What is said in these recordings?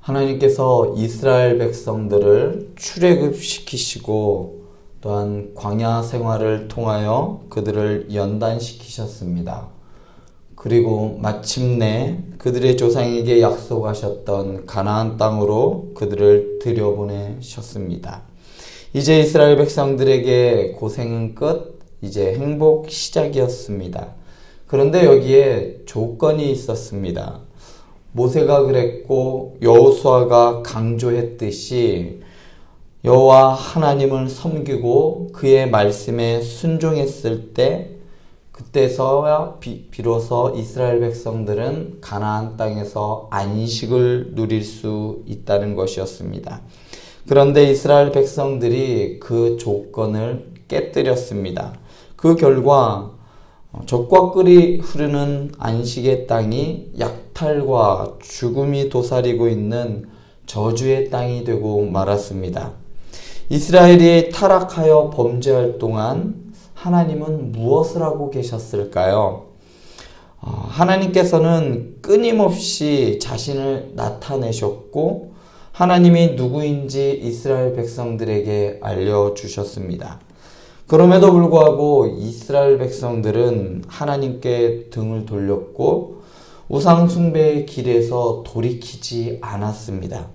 하나님께서 이스라엘 백성들을 출애굽시키시고 또한 광야 생활을 통하여 그들을 연단시키셨습니다. 그리고 마침내 그들의 조상에게 약속하셨던 가나안 땅으로 그들을 들여보내셨습니다. 이제 이스라엘 백성들에게 고생은 끝, 이제 행복 시작이었습니다. 그런데 여기에 조건이 있었습니다. 모세가 그랬고 여호수아가 강조했듯이 여호와 하나님을 섬기고 그의 말씀에 순종했을 때 그때서야 비, 비로소 이스라엘 백성들은 가나안 땅에서 안식을 누릴 수 있다는 것이었습니다. 그런데 이스라엘 백성들이 그 조건을 깨뜨렸습니다. 그 결과 적과 끓이 흐르는 안식의 땅이 약 탈과 죽음이 도사리고 있는 저주의 땅이 되고 말았습니다. 이스라엘이 타락하여 범죄할 동안 하나님은 무엇을 하고 계셨을까요? 어, 하나님께서는 끊임없이 자신을 나타내셨고 하나님이 누구인지 이스라엘 백성들에게 알려주셨습니다. 그럼에도 불구하고 이스라엘 백성들은 하나님께 등을 돌렸고 우상숭배의 길에서 돌이키지 않았습니다.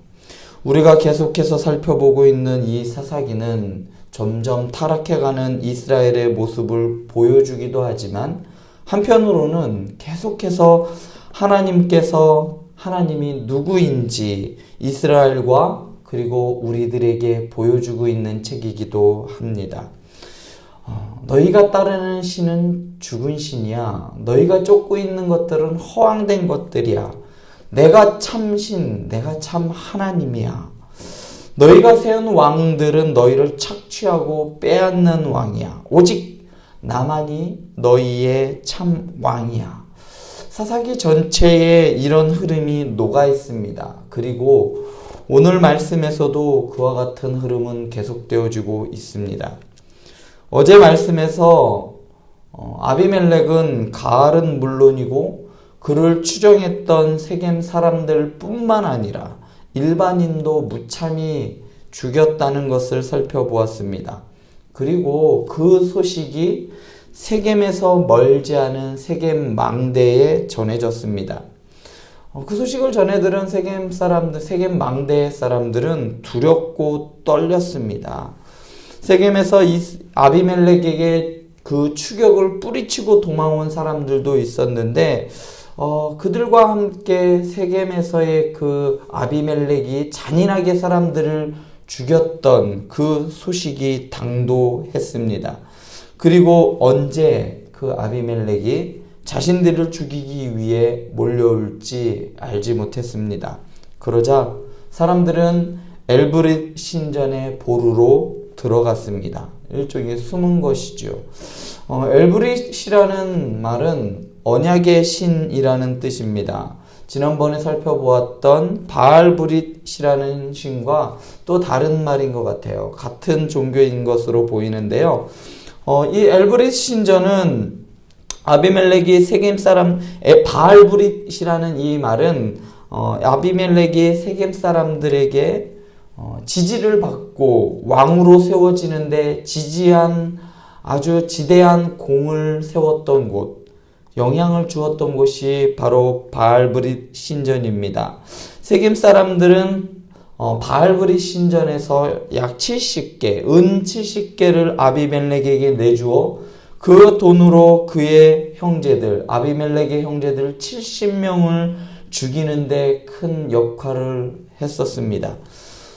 우리가 계속해서 살펴보고 있는 이 사사기는 점점 타락해가는 이스라엘의 모습을 보여주기도 하지만 한편으로는 계속해서 하나님께서 하나님이 누구인지 이스라엘과 그리고 우리들에게 보여주고 있는 책이기도 합니다. 어, 너희가 따르는 신은 죽은 신이야. 너희가 쫓고 있는 것들은 허황된 것들이야. 내가 참신, 내가 참 하나님이야. 너희가 세운 왕들은 너희를 착취하고 빼앗는 왕이야. 오직 나만이 너희의 참 왕이야. 사사기 전체에 이런 흐름이 녹아 있습니다. 그리고 오늘 말씀에서도 그와 같은 흐름은 계속되어지고 있습니다. 어제 말씀에서 어, 아비멜렉은 가을은 물론이고 그를 추정했던 세겜 사람들 뿐만 아니라 일반인도 무참히 죽였다는 것을 살펴보았습니다. 그리고 그 소식이 세겜에서 멀지 않은 세겜 망대에 전해졌습니다. 어, 그 소식을 전해 들은 세겜 사람들, 세겜 망대 사람들은 두렵고 떨렸습니다. 세겜에서 아비멜렉에게 그 추격을 뿌리치고 도망온 사람들도 있었는데 어, 그들과 함께 세겜에서의 그 아비멜렉이 잔인하게 사람들을 죽였던 그 소식이 당도했습니다. 그리고 언제 그 아비멜렉이 자신들을 죽이기 위해 몰려올지 알지 못했습니다. 그러자 사람들은 엘브릿 신전의 보루로 들어갔습니다. 일종의 숨은 것이죠. 어, 엘브릿이라는 말은 언약의 신이라는 뜻입니다. 지난번에 살펴보았던 바알브릿이라는 신과 또 다른 말인 것 같아요. 같은 종교인 것으로 보이는데요. 어, 이 엘브릿 신전은 아비멜렉이 세겜 사람 바알브릿이라는 이 말은 어, 아비멜렉이 세겜 사람들에게 어, 지지를 받고 왕으로 세워지는데 지지한 아주 지대한 공을 세웠던 곳, 영향을 주었던 곳이 바로 바알브릿 신전입니다. 세겜 사람들은 어, 바알브릿 신전에서 약 70개, 은 70개를 아비멜렉에게 내주어 그 돈으로 그의 형제들, 아비멜렉의 형제들 70명을 죽이는데 큰 역할을 했었습니다.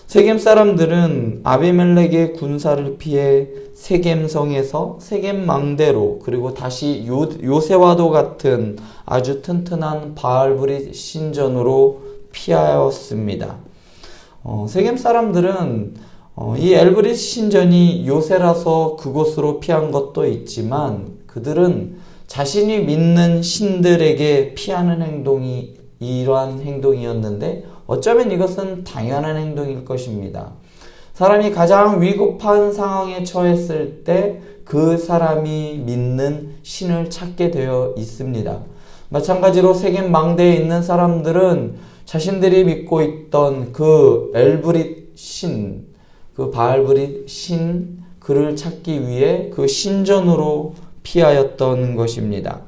세겜 사람들은 아비멜렉의 군사를 피해 세겜성에서 세겜 망대로 그리고 다시 요, 요새와도 같은 아주 튼튼한 바알브리 신전으로 피하였습니다. 어, 세겜 사람들은 어, 이 엘브릿 신전이 요새라서 그곳으로 피한 것도 있지만 그들은 자신이 믿는 신들에게 피하는 행동이 이러한 행동이었는데 어쩌면 이것은 당연한 행동일 것입니다. 사람이 가장 위급한 상황에 처했을 때 그 사람이 믿는 신을 찾게 되어 있습니다. 마찬가지로 세계 망대에 있는 사람들은 자신들이 믿고 있던 그 엘브릿 신, 그 바알브릿 신, 그를 찾기 위해 그 신전으로 피하였던 것입니다.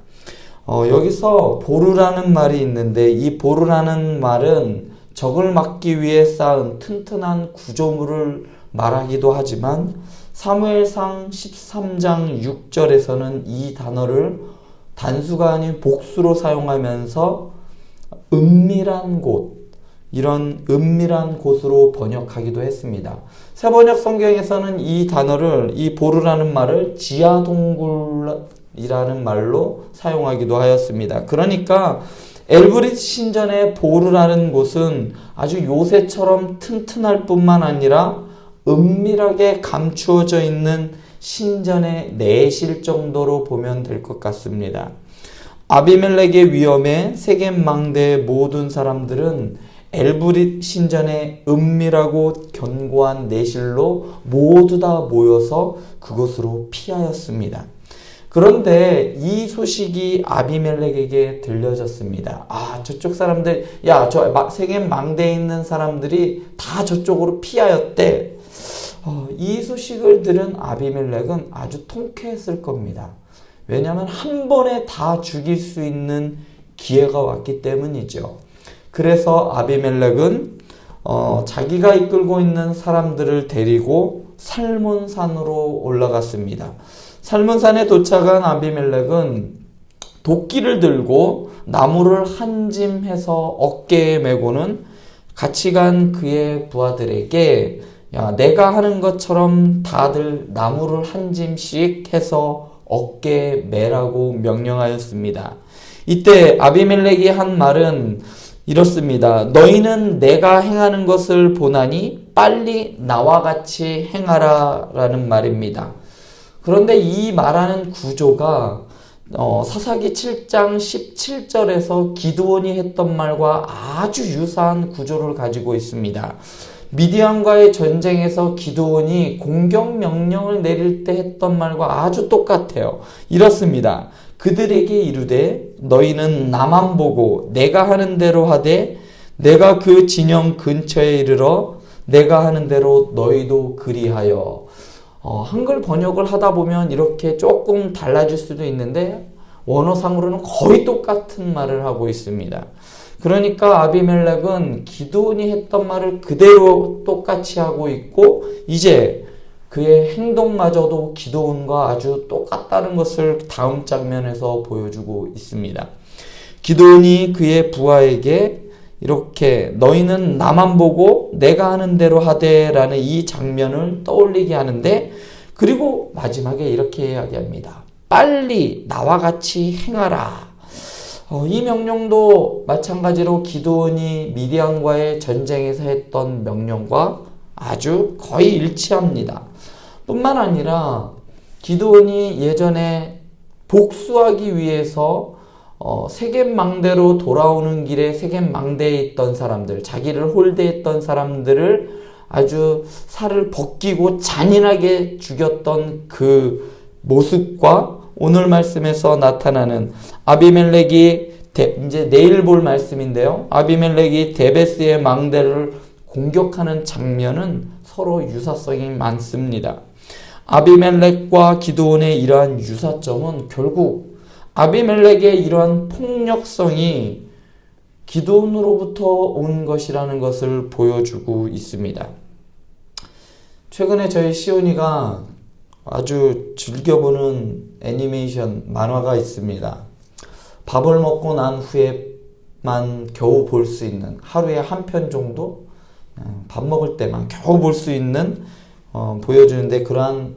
어, 여기서 보르라는 말이 있는데 이 보르라는 말은 적을 막기 위해 쌓은 튼튼한 구조물을 말하기도 하지만 사무엘상 13장 6절에서는 이 단어를 단수가 아닌 복수로 사용하면서 은밀한 곳, 이런 은밀한 곳으로 번역하기도 했습니다. 새번역 성경에서는 이 단어를, 이 보르라는 말을 지하동굴이라는 말로 사용하기도 하였습니다. 그러니까 엘브릿 신전의 보르라는 곳은 아주 요새처럼 튼튼할 뿐만 아니라 은밀하게 감추어져 있는 신전의 내실 정도로 보면 될 것 같습니다. 아비멜렉의 위험에 세겜 망대의 모든 사람들은 엘브릿 신전의 은밀하고 견고한 내실로 모두 다 모여서 그곳으로 피하였습니다. 그런데 이 소식이 아비멜렉에게 들려졌습니다. 아, 저쪽 사람들, 야, 저 세겜 망대에 있는 사람들이 다 저쪽으로 피하였대. 어, 이 소식을 들은 아비멜렉은 아주 통쾌했을 겁니다. 왜냐하면 한 번에 다 죽일 수 있는 기회가 왔기 때문이죠. 그래서 아비멜렉은 어, 자기가 이끌고 있는 사람들을 데리고 살몬산으로 올라갔습니다. 살몬산에 도착한 아비멜렉은 도끼를 들고 나무를 한 짐해서 어깨에 메고는 같이 간 그의 부하들에게 야, 내가 하는 것처럼 다들 나무를 한 짐씩 해서 어깨에 매라고 명령하였습니다. 이때 아비멜렉이 한 말은 이렇습니다. 너희는 내가 행하는 것을 보나니 빨리 나와 같이 행하라 라는 말입니다. 그런데 이 말하는 구조가 어, 사사기 7장 17절에서 기드온이 했던 말과 아주 유사한 구조를 가지고 있습니다. 미디안과의 전쟁에서 기도원이 공격 명령을 내릴 때 했던 말과 아주 똑같아요. 이렇습니다. 그들에게 이르되 너희는 나만 보고 내가 하는 대로 하되 내가 그 진영 근처에 이르러 내가 하는 대로 너희도 그리하여 어, 한글 번역을 하다 보면 이렇게 조금 달라질 수도 있는데 원어상으로는 거의 똑같은 말을 하고 있습니다. 그러니까 아비멜렉은 기도원이 했던 말을 그대로 똑같이 하고 있고 이제 그의 행동마저도 기도원과 아주 똑같다는 것을 다음 장면에서 보여주고 있습니다. 기도원이 그의 부하에게 이렇게 너희는 나만 보고 내가 하는 대로 하되라는 이 장면을 떠올리게 하는데 그리고 마지막에 이렇게 이야기합니다. 빨리 나와 같이 행하라. 어, 이 명령도 마찬가지로 기도원이 미디안과의 전쟁에서 했던 명령과 아주 거의 일치합니다. 뿐만 아니라 기도원이 예전에 복수하기 위해서 어, 세겜 망대로 돌아오는 길에 세겜 망대에 있던 사람들, 자기를 홀대했던 사람들을 아주 살을 벗기고 잔인하게 죽였던 그 모습과 오늘 말씀에서 나타나는 아비멜렉이 데, 이제 내일 볼 말씀인데요. 아비멜렉이 데베스의 망대를 공격하는 장면은 서로 유사성이 많습니다. 아비멜렉과 기도원의 이러한 유사점은 결국 아비멜렉의 이러한 폭력성이 기도원으로부터 온 것이라는 것을 보여주고 있습니다. 최근에 저희 시온이가 아주 즐겨보는 애니메이션 만화가 있습니다. 밥을 먹고 난 후에만 겨우 볼 수 있는 하루에 한 편 정도 어, 밥 먹을 때만 겨우 볼 수 있는 어, 보여주는데 그러한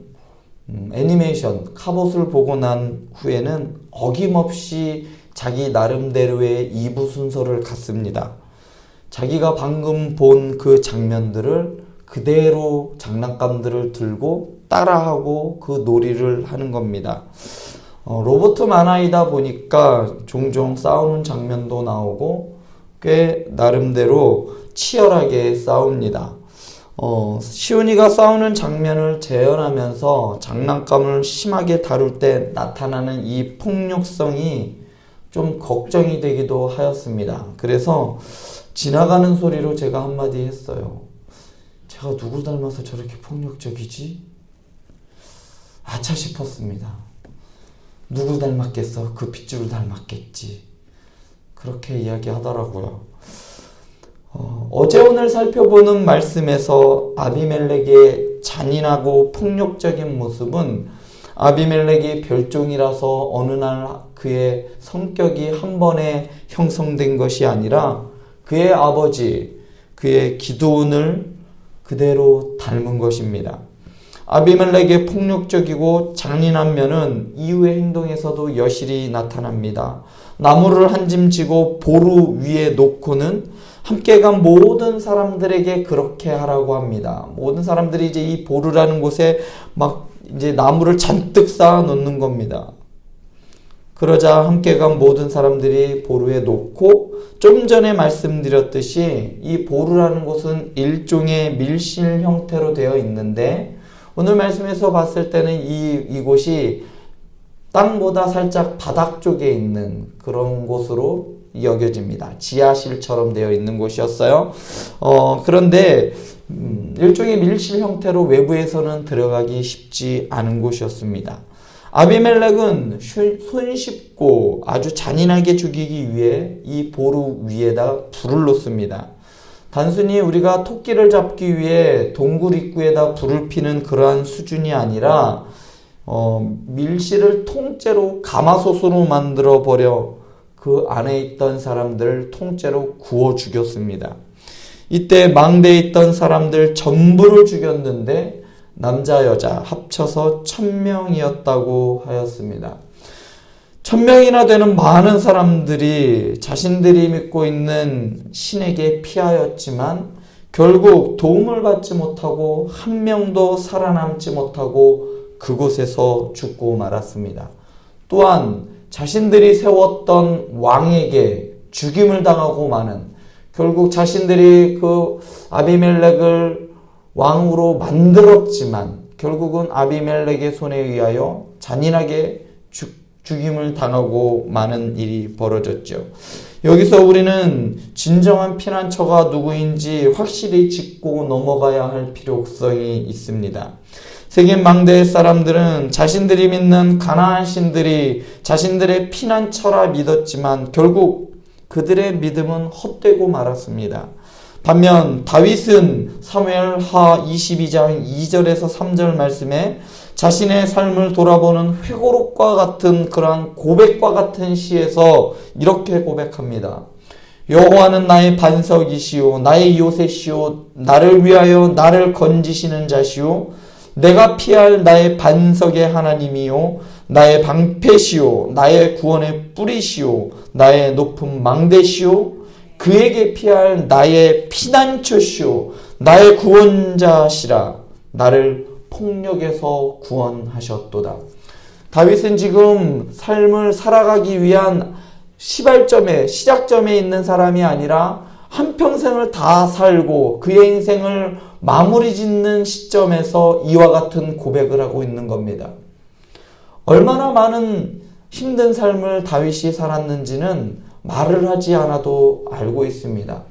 음, 애니메이션 카봇을 보고 난 후에는 어김없이 자기 나름대로의 2부 순서를 갖습니다. 자기가 방금 본 그 장면들을 그대로 장난감들을 들고 따라하고 그 놀이를 하는 겁니다. 어, 로버트 만화이다 보니까 종종 싸우는 장면도 나오고 꽤 나름대로 치열하게 싸웁니다. 어, 시온이가 싸우는 장면을 재현하면서 장난감을 심하게 다룰 때 나타나는 이 폭력성이 좀 걱정이 되기도 하였습니다. 그래서 지나가는 소리로 제가 한마디 했어요. 제가 누구 닮아서 저렇게 폭력적이지? 아차 싶었습니다. 누구 닮았겠어? 그 핏줄을 닮았겠지. 그렇게 이야기하더라고요. 어, 어제 오늘 살펴보는 말씀에서 아비멜렉의 잔인하고 폭력적인 모습은 아비멜렉이 별종이라서 어느 날 그의 성격이 한 번에 형성된 것이 아니라 그의 아버지, 그의 기도원을 그대로 닮은 것입니다. 아비멜렉의 폭력적이고 잔인한 면은 이후의 행동에서도 여실히 나타납니다. 나무를 한 짐 지고 보루 위에 놓고는 함께 간 모든 사람들에게 그렇게 하라고 합니다. 모든 사람들이 이제 이 보루라는 곳에 막 이제 나무를 잔뜩 쌓아 놓는 겁니다. 그러자 함께 간 모든 사람들이 보루에 놓고 좀 전에 말씀드렸듯이 이 보루라는 곳은 일종의 밀실 형태로 되어 있는데 오늘 말씀에서 봤을 때는 이 이곳이 땅보다 살짝 바닥 쪽에 있는 그런 곳으로 여겨집니다. 지하실처럼 되어 있는 곳이었어요. 어, 그런데 음, 일종의 밀실 형태로 외부에서는 들어가기 쉽지 않은 곳이었습니다. 아비멜렉은 손쉽고 아주 잔인하게 죽이기 위해 이 보루 위에다 불을 놓습니다. 단순히 우리가 토끼를 잡기 위해 동굴 입구에다 불을 피는 그러한 수준이 아니라 어, 밀실을 통째로 가마솥으로 만들어 버려 그 안에 있던 사람들을 통째로 구워 죽였습니다. 이때 망대에 있던 사람들 전부를 죽였는데 남자 여자 합쳐서 천명이었다고 하였습니다. 천명이나 되는 많은 사람들이 자신들이 믿고 있는 신에게 피하였지만 결국 도움을 받지 못하고 한 명도 살아남지 못하고 그곳에서 죽고 말았습니다. 또한 자신들이 세웠던 왕에게 죽임을 당하고 마는 결국 자신들이 그 아비멜렉을 왕으로 만들었지만 결국은 아비멜렉의 손에 의하여 잔인하게 죽, 죽임을 당하고 많은 일이 벌어졌죠. 여기서 우리는 진정한 피난처가 누구인지 확실히 짚고 넘어가야 할 필요성이 있습니다. 세계 망대의 사람들은 자신들이 믿는 가나안 신들이 자신들의 피난처라 믿었지만 결국 그들의 믿음은 헛되고 말았습니다. 반면 다윗은 사무엘하 22장 2절에서 3절 말씀에 자신의 삶을 돌아보는 회고록과 같은 그러한 고백과 같은 시에서 이렇게 고백합니다. 여호와는 나의 반석이시오 나의 요새시오 나를 위하여 나를 건지시는 자시오 내가 피할 나의 반석의 하나님이요 나의 방패시오 나의 구원의 뿌리시오 나의 높은 망대시오 그에게 피할 나의 피난처시오 나의 구원자시라 나를 폭력에서 구원하셨도다. 다윗은 지금 삶을 살아가기 위한 시발점에 시작점에 있는 사람이 아니라 한평생을 다 살고 그의 인생을 마무리 짓는 시점에서 이와 같은 고백을 하고 있는 겁니다. 얼마나 많은 힘든 삶을 다윗이 살았는지는 말을 하지 않아도 알고 있습니다.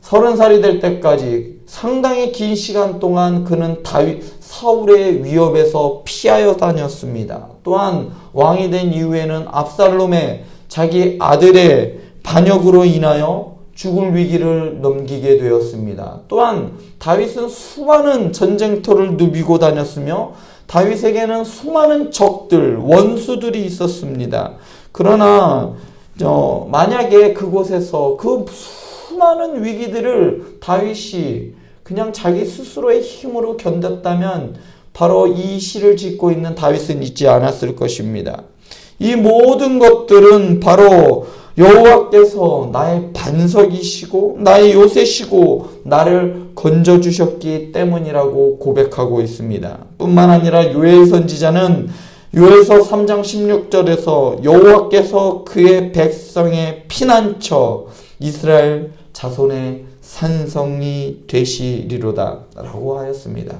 서른 살이 될 때까지 상당히 긴 시간 동안 그는 다윗, 사울의 위협에서 피하여 다녔습니다. 또한 왕이 된 이후에는 압살롬의 자기 아들의 반역으로 인하여 죽을 위기를 넘기게 되었습니다. 또한 다윗은 수많은 전쟁터를 누비고 다녔으며 다윗에게는 수많은 적들, 원수들이 있었습니다. 그러나 어, 만약에 그곳에서 그 수많은 위기들을 다윗이 그냥 자기 스스로의 힘으로 견뎠다면 바로 이 시를 짓고 있는 다윗은 있지 않았을 것입니다. 이 모든 것들은 바로 여호와께서 나의 반석이시고 나의 요새시고 나를 건져 주셨기 때문이라고 고백하고 있습니다. 뿐만 아니라 요엘 선지자는 요엘서 3장 16절에서 여호와께서 그의 백성의 피난처 이스라엘 자손의 산성이 되시리로다라고 하였습니다.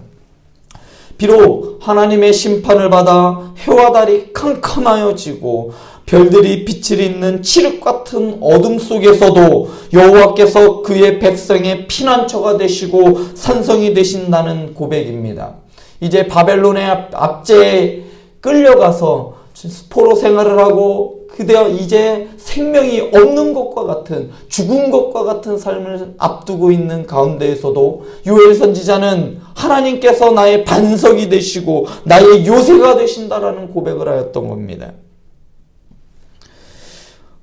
비록 하나님의 심판을 받아 해와 달이 캄캄하여지고 별들이 빛을 잇는 칠흑 같은 어둠 속에서도 여호와께서 그의 백성의 피난처가 되시고 산성이 되신다는 고백입니다. 이제 바벨론의 압- 압제에 끌려가서 포로 생활을 하고 그대여 이제 생명이 없는 것과 같은 죽은 것과 같은 삶을 앞두고 있는 가운데에서도 요엘 선지자는 하나님께서 나의 반석이 되시고 나의 요새가 되신다라는 고백을 하였던 겁니다.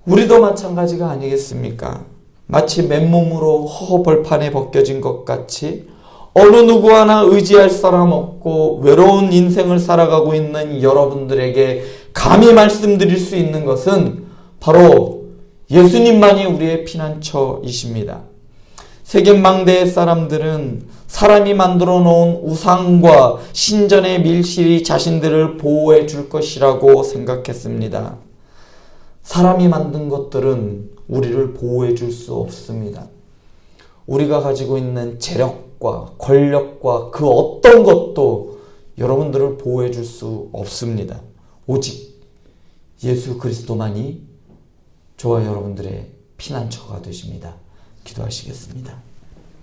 우리도 마찬가지가 아니겠습니까? 마치 맨몸으로 허허벌판에 벗겨진 것 같이 어느 누구 하나 의지할 사람 없고 외로운 인생을 살아가고 있는 여러분들에게 감히 말씀드릴 수 있는 것은 바로 예수님만이 우리의 피난처이십니다. 세겜망대의 사람들은 사람이 만들어 놓은 우상과 신전의 밀실이 자신들을 보호해 줄 것이라고 생각했습니다. 사람이 만든 것들은 우리를 보호해 줄 수 없습니다. 우리가 가지고 있는 재력과 권력과 그 어떤 것도 여러분들을 보호해 줄 수 없습니다. 오직 예수 그리스도만이 저와 여러분들의 피난처가 되십니다. 기도하시겠습니다.